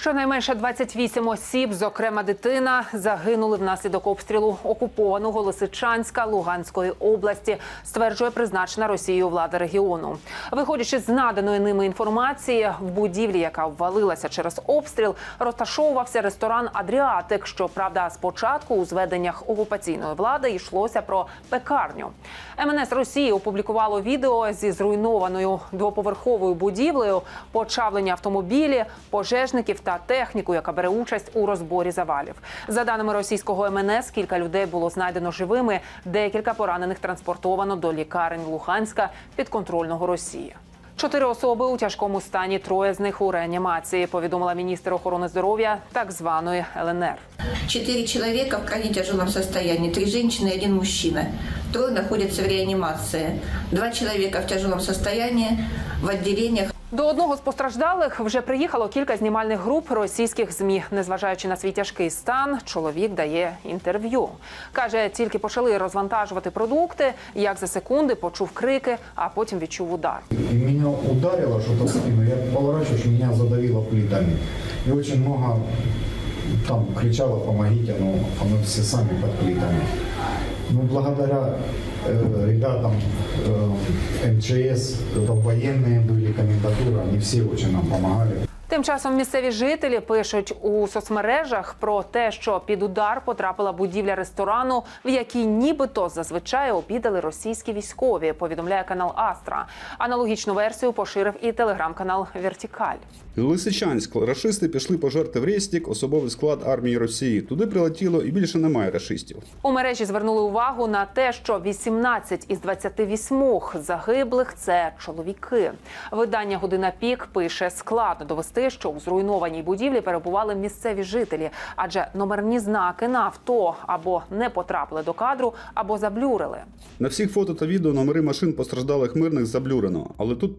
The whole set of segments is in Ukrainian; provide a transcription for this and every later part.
Щонайменше 28 осіб, зокрема дитина, загинули внаслідок обстрілу окупованого Лисичанська Луганської області, стверджує призначена Росією влада регіону. Виходячи з наданої ними інформації, в будівлі, яка ввалилася через обстріл, розташовувався ресторан Адріатик. Щоправда, спочатку у зведеннях окупаційної влади йшлося про пекарню. МНС Росії опублікувало відео зі зруйнованою двоповерховою будівлею, почавлені автомобілі, пожежників та техніку, яка бере участь у розборі завалів. За даними російського МНС, кілька людей було знайдено живими. Декілька поранених транспортовано до лікарень Луганська підконтрольного Росії. Чотири особи у тяжкому стані, троє з них у реанімації. Повідомила міністр охорони здоров'я так званої ЛНР. Четыре человека в крайне тяжелом состоянии, три женщины и один мужчина. Трое находятся в реанимации. Два человека в тяжелом состоянии в отделениях До одного з постраждалих вже приїхало кілька знімальних груп російських змі. Незважаючи на свій тяжкий стан, чоловік дає інтерв'ю. каже, тільки почали розвантажувати продукти. Як за секунди почув крики, а потім відчув удар. И меня ударило что-то в спину. Я поворачиваюсь, меня задавило плитами. И очень много там кричало, помогите, но мы все сами под плитами. Ну, благодаря э, ребятам э, МЧС, там военные были, комендатура, они все очень нам помогали. Тим часом місцеві жителі пишуть у соцмережах про те, що під удар потрапила будівля ресторану, в якій нібито зазвичай обідали російські військові. Повідомляє канал Астра. Аналогічну версію поширив і телеграм-канал Вертікаль. Лисичанськ. Рашисти пішли пожерти в Рєстік, особовий склад армії Росії. Туди прилетіло і більше немає рашистів. У мережі звернули увагу на те, що 18 із 28 загиблих це чоловіки. Видання Година пік пише складно довести, що у зруйнованій будівлі перебували місцеві жителі, адже номерні знаки на авто або не потрапили до кадру, або заблюрили. На всіх фото та відео номери машин постраждалих мирних заблюрено, але тут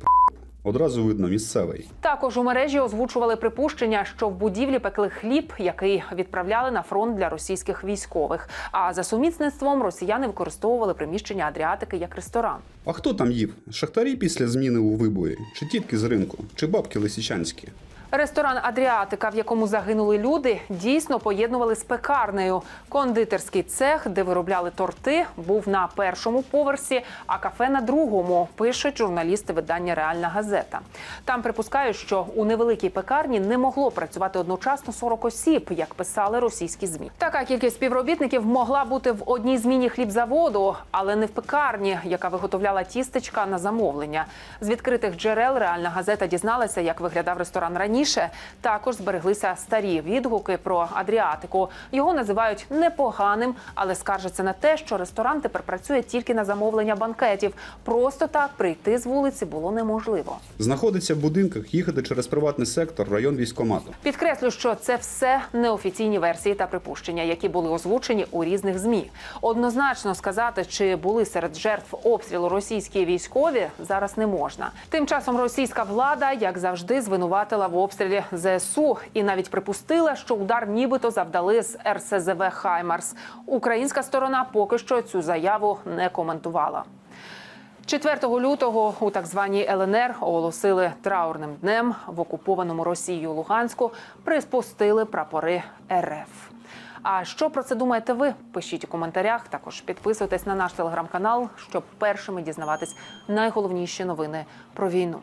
одразу видно місцевий. Також у мережі озвучували припущення, що в будівлі пекли хліб, який відправляли на фронт для російських військових. А за сумісництвом росіяни використовували приміщення Адріатики як ресторан. А хто там їв? Шахтарі після зміни у вибої? Чи тітки з ринку? Чи бабки лисичанські? Ресторан Адріатика, в якому загинули люди, дійсно поєднували з пекарнею. Кондитерський цех, де виробляли торти, був на першому поверсі, а кафе на другому. Пишуть журналісти видання Реальна газета. Там припускають, що у невеликій пекарні не могло працювати одночасно 40 осіб, як писали російські змі. Така кількість співробітників могла бути в одній зміні хлібзаводу, але не в пекарні, яка виготовляла тістечка на замовлення. З відкритих джерел Реальна газета дізналася, як виглядав ресторан раніше. Також збереглися старі відгуки про Адріатику. Його називають непоганим, але скаржаться на те, що ресторан тепер працює тільки на замовлення банкетів. Просто так прийти з вулиці було неможливо. Знаходиться в будинках, їхати через приватний сектор, район військомату. Підкреслю, що це все неофіційні версії та припущення, які були озвучені у різних змі. Однозначно сказати, чи були серед жертв обстрілу російські військові, зараз не можна. Тим часом російська влада, як завжди, звинуватила в обстрілі ЗСУ і навіть припустила, що удар нібито завдали з РСЗВ Хаймарс. Українська сторона поки що цю заяву не коментувала. 4 лютого у так званій ЛНР оголосили траурним днем в окупованому Росією Луганську приспустили прапори РФ. А що про це думаєте ви? Пишіть у коментарях. Також підписуйтесь на наш телеграм-канал, щоб першими дізнаватись найголовніші новини про війну.